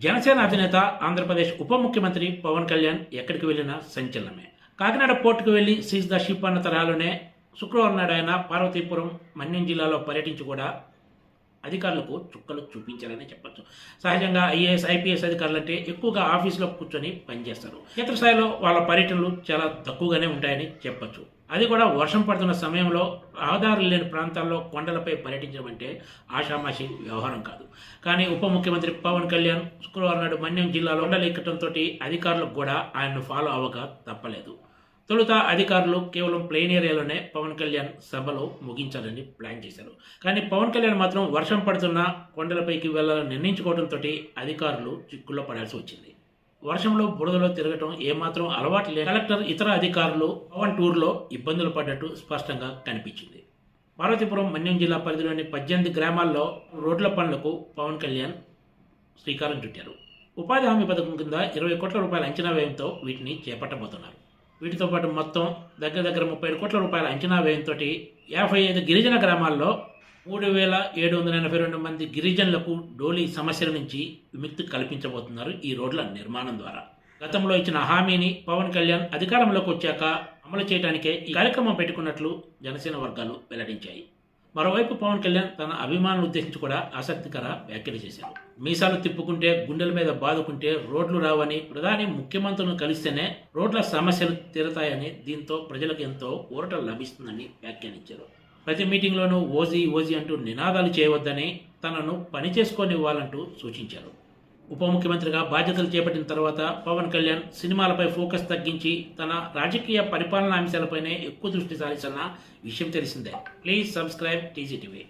జనసేన అధినేత ఆంధ్రప్రదేశ్ ఉప ముఖ్యమంత్రి పవన్ కళ్యాణ్ ఎక్కడికి వెళ్ళినా సంచలనమే. కాకినాడ పోర్టుకు వెళ్ళి సీజ్ ద షిప్ అన్న తరహాలోనే శుక్రవారం నాడు ఆయన పార్వతీపురం మన్యం జిల్లాలో పర్యటించి కూడా అధికారులకు చుక్కలు చూపించారని చెప్పచ్చు. సహజంగా ఐఏఎస్ ఐపీఎస్ అధికారులు అంటే ఎక్కువగా ఆఫీసులో కూర్చొని పనిచేస్తారు. క్షేత్రస్థాయిలో వాళ్ళ పర్యటనలు చాలా తక్కువగానే ఉంటాయని చెప్పచ్చు. అది కూడా వర్షం పడుతున్న సమయంలో ఆధారాలు లేని ప్రాంతాల్లో కొండలపై పర్యటించడం అంటే ఆషామాషి వ్యవహారం కాదు. కానీ ఉప ముఖ్యమంత్రి పవన్ కళ్యాణ్ శుక్రవారం నాడు మన్యం జిల్లాలో ఉండలేకటంతో అధికారులకు కూడా ఆయన్ను ఫాలో అవ్వక తప్పలేదు. తొలుత అధికారులు కేవలం ప్లెయిన్ ఏరియాలోనే పవన్ కళ్యాణ్ సభలో ముగించాలని ప్లాన్ చేశారు. కానీ పవన్ కళ్యాణ్ మాత్రం వర్షం పడుతున్న కొండలపైకి వెళ్ళాలని నిర్ణయించుకోవడంతో అధికారులు చిక్కుల్లో పడాల్సి వచ్చింది. వర్షంలో బురదలో తిరగటం ఏమాత్రం అలవాటు లేదు కలెక్టర్ ఇతర అధికారులు పవన్ టూర్లో ఇబ్బందులు పడ్డట్టు స్పష్టంగా కనిపించింది. పార్వతీపురం మన్యం జిల్లా పరిధిలోని పద్దెనిమిది గ్రామాల్లో రోడ్ల పనులకు పవన్ కళ్యాణ్ శ్రీకారం చుట్టారు. ఉపాధి హామీ పథకం కింద ఇరవై కోట్ల రూపాయల అంచనా వ్యయంతో వీటిని చేపట్టబోతున్నారు. వీటితో పాటు మొత్తం దగ్గర దగ్గర ముప్పై కోట్ల రూపాయల అంచనా వ్యయంతో యాభై ఐదు గిరిజన గ్రామాల్లో మూడు వేల ఏడు వందల ఎనభై రెండు మంది గిరిజనులకు డోలీ సమస్యల నుంచి విముక్తి కల్పించబోతున్నారు ఈ రోడ్ల నిర్మాణం ద్వారా. గతంలో ఇచ్చిన హామీని పవన్ కళ్యాణ్ అధికారంలోకి వచ్చాక అమలు చేయడానికే ఈ కార్యక్రమం పెట్టుకున్నట్లు జనసేన వర్గాలు వెల్లడించాయి. మరోవైపు పవన్ కళ్యాణ్ తన అభిమానులు ఉద్దేశించి కూడా ఆసక్తికర వ్యాఖ్యలు చేశారు. మీసాలు తిప్పుకుంటే గుండెల మీద బాదుకుంటే రోడ్లు రావని ప్రధాని ముఖ్యమంత్రులను కలిస్తేనే రోడ్ల సమస్యలు తీరతాయని దీంతో ప్రజలకు ఎంతో ఊరట లభిస్తుందని వ్యాఖ్యానించారు. ప్రతి మీటింగ్లోనూ ఓజీ ఓజీ అంటూ నినాదాలు చేయవద్దని తనను పని చేసుకోనివ్వాలంటూ సూచించారు. ఉప ముఖ్యమంత్రిగా బాధ్యతలు చేపట్టిన తర్వాత పవన్ కళ్యాణ్ సినిమాలపై ఫోకస్ తగ్గించి తన రాజకీయ పరిపాలనా అంశాలపైనే ఎక్కువ దృష్టి సారిస్తున్న విషయం తెలిసిందే. Please subscribe TGTV